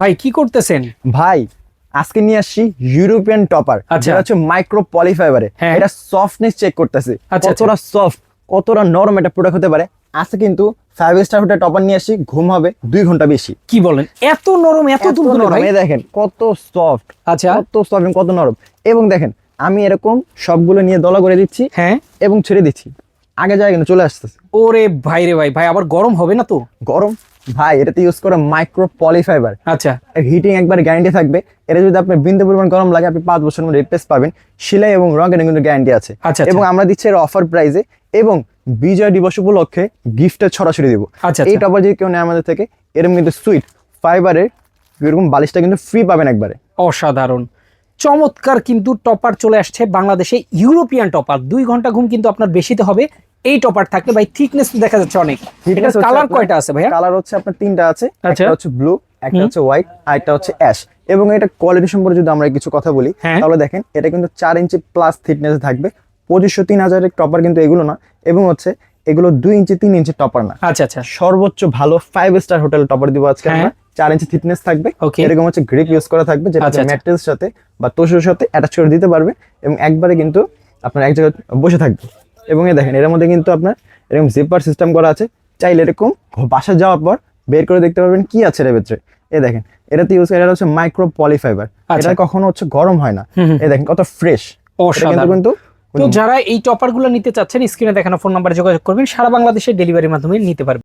ভাই কি করতেছেন? ভাই আজকে নিয়ে আসছি ইউরোপিয়ান টপার আচ্ছা। যেটা হচ্ছে মাইক্রো পলিফাইবারে হ্যাঁ। এটা সফটনেস চেক করতেছে। আচ্ছা, কতটা সফট কতটা নরম এটা প্রোডাক্ট হতে পারে। আজকে কিন্তু ফাইভ স্টার হোটেল টপার নিয়ে আসি ঘুম হবে দুই ঘণ্টা বেশি। কি বলেন? এত নরম এত এত নরম, এই দেখেন কত সফট আচ্ছা। কত সফট কত নরম। এবং দেখেন আমি এরকম সবগুলো নিয়ে দলা করে দিচ্ছি হ্যাঁ। এবং ছেড়ে দিচ্ছি। আগে যায় কিন্তু চলে আসতেছে। ওরে ভাই রে ভাই ভাই আবার গরম হবে না তো? গরম ভাই এটাতে ইউজ করে মাইক্রো পলিফাইবার আচ্ছা হিটিং একবার গ্যারান্টি থাকবে। এটা যদি আপনার বিন্দু পরিমাণ গরম লাগে আপনি পাঁচ বছরের মধ্যে রিপ্লেস পাবেন। সেলাই এবং রঙের কিন্তু গ্যারান্টি আছে। আচ্ছা, এবং আচ্ছা। আমরা দিচ্ছি এর অফার প্রাইসে এবং বিজয় দিবস উপলক্ষে গিফটের ছড়াছড়ি দিব। আচ্ছা, এই আচ্ছা। টপার যদি কেউ নেয় আমাদের থেকে এরকম কিন্তু সুইট ফাইবারের এরকম বালিশটা কিন্তু ফ্রি পাবেন একবারে। অসাধারণ। চমৎকার কিন্তু টপার চলে আসছে বাংলাদেশে ইউরোপিয়ান টপার। দুই ঘণ্টা ঘুম কিন্তু আপনার বেশিতে হবে এই টপার থাকলে ভাই থিকনেস দেখা যাচ্ছে অনেক। কালার কয়টা আছে ভাইয়া? কালার হচ্ছে আপনার তিনটা আছে আচ্ছা। একটা হচ্ছে ব্লু একটা হচ্ছে হোয়াইট আর একটা হচ্ছে অ্যাশ এবং এটা কোয়ালিটি সম্পর্কে যদি আমরা কিছু কথা বলি হ্যাঁ। তাহলে দেখেন এটা কিন্তু চার ইঞ্চি প্লাস থিকনেস থাকবে। পঁচিশশো তিন হাজারের টপার কিন্তু এগুলো না এবং হচ্ছে এগুলো দুই ইঞ্চি তিন ইঞ্চি টপার না। আচ্ছা আচ্ছা। সর্বোচ্চ ভালো ফাইভ স্টার হোটেল টপার দিব আজকে হ্যাঁ। আমরা চার ইঞ্চি থিকনেস থাকবে। এরকম হচ্ছে গ্রিপ ইউজ করা থাকবে যেটা আচ্ছা, আচ্ছা। সাথে বা তোষের সাথে অ্যাটাচ করে দিতে পারবে এবং একবারে কিন্তু আপনার এক জায়গায় বসে থাকবে। এবং এই দেখেন এর মধ্যে কিন্তু আপনার এরকম জিপার সিস্টেম করা আছে। চাইলে এরকম বাসা যাওয়ার পর বের করে দেখতে পারবেন কি আছে এর ভেতরে। এ দেখেন এটাতে ইউজ এটা হচ্ছে মাইক্রো পলিফাইবার আচ্ছা। এটা কখনো হচ্ছে গরম হয় না। হুম। দেখেন কত ফ্রেশ। কিন্তু তো যারা এই টপারগুলো নিতে চাচ্ছেন স্ক্রিনে দেখানো ফোন নাম্বারে যোগাযোগ করবেন সারা বাংলাদেশের ডেলিভারির মাধ্যমে নিতে পারবেন।